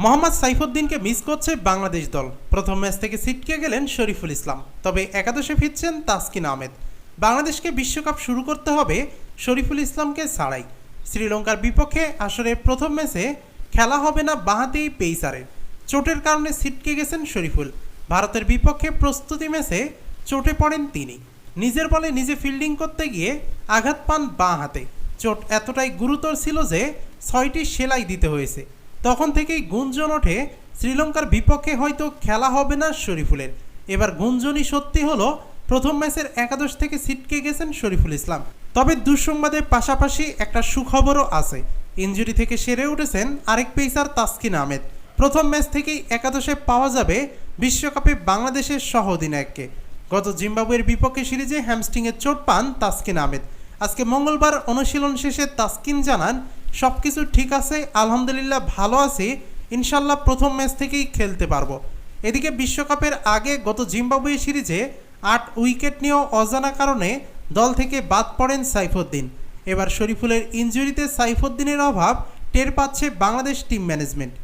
Mohammad সাইফুদ্দিনকে miss করছে বাংলাদেশ দল। প্রথম ম্যাচ থেকে ছিটকে গেলেন শরীফুল ইসলাম, তবে একাদশে ফিরছেন তাসকিন আহমেদ। বাংলাদেশকে বিশ্বকাপ শুরু করতে হবে শরীফুল ইসলামকে ছাড়াই। শ্রীলঙ্কার বিপক্ষে আসরে প্রথম ম্যাচে খেলা হবে না বাঁহাতেই পেইসারের চোটের কারণে ছিটকে গেছেন শরীফুল। ভারতের বিপক্ষে প্রস্তুতি ম্যাচে চোটে পড়েন তিনি। নিজের বলে নিজে ফিল্ডিং করতে গিয়ে আঘাত পান বাঁ হাতে। চোট এতটাই গুরুতর ছিল যে ছয়টি সেলাই দিতে হয়েছে। তখন থেকেই গুঞ্জন ওঠে, শ্রীলঙ্কার বিপক্ষে হয়তো খেলা হবে না শরীফুলের। এবার গুঞ্জনই সত্যি হলো, প্রথম ম্যাচের একাদশ থেকে ছিটকে গেছেন শরীফুল ইসলাম। তবে দুঃসংবাদের পাশাপাশি একটা সুখবরও আছে। ইঞ্জুরি থেকে সেরে উঠেছেন আরেক পেসার তাসকিন আহমেদ। প্রথম ম্যাচ থেকেই একাদশে পাওয়া যাবে বিশ্বকাপে বাংলাদেশের সহ অধিনায়ককে গত জিম্বাবুয়ের বিপক্ষে সিরিজে হ্যামস্টিংয়ের চোট পান তাসকিন আহমেদ। আজকে মঙ্গলবার অনুশীলন শেষে তাসকিন জানান সব কিছু ঠিক আছে, আলহামদুলিল্লাহ ভালো আছি, ইনশাল্লাহ প্রথম ম্যাচ থেকেই খেলতে পারব। এদিকে বিশ্বকাপের আগে গত জিম্বাবুয়ে সিরিজে আট উইকেট নিয়েও অজানা কারণে দল থেকে বাদ পড়েন সাইফুদ্দিন। এবার শরীফুলের ইঞ্জুরিতে সাইফুদ্দিনের অভাব টের পাচ্ছে বাংলাদেশ টিম ম্যানেজমেন্ট।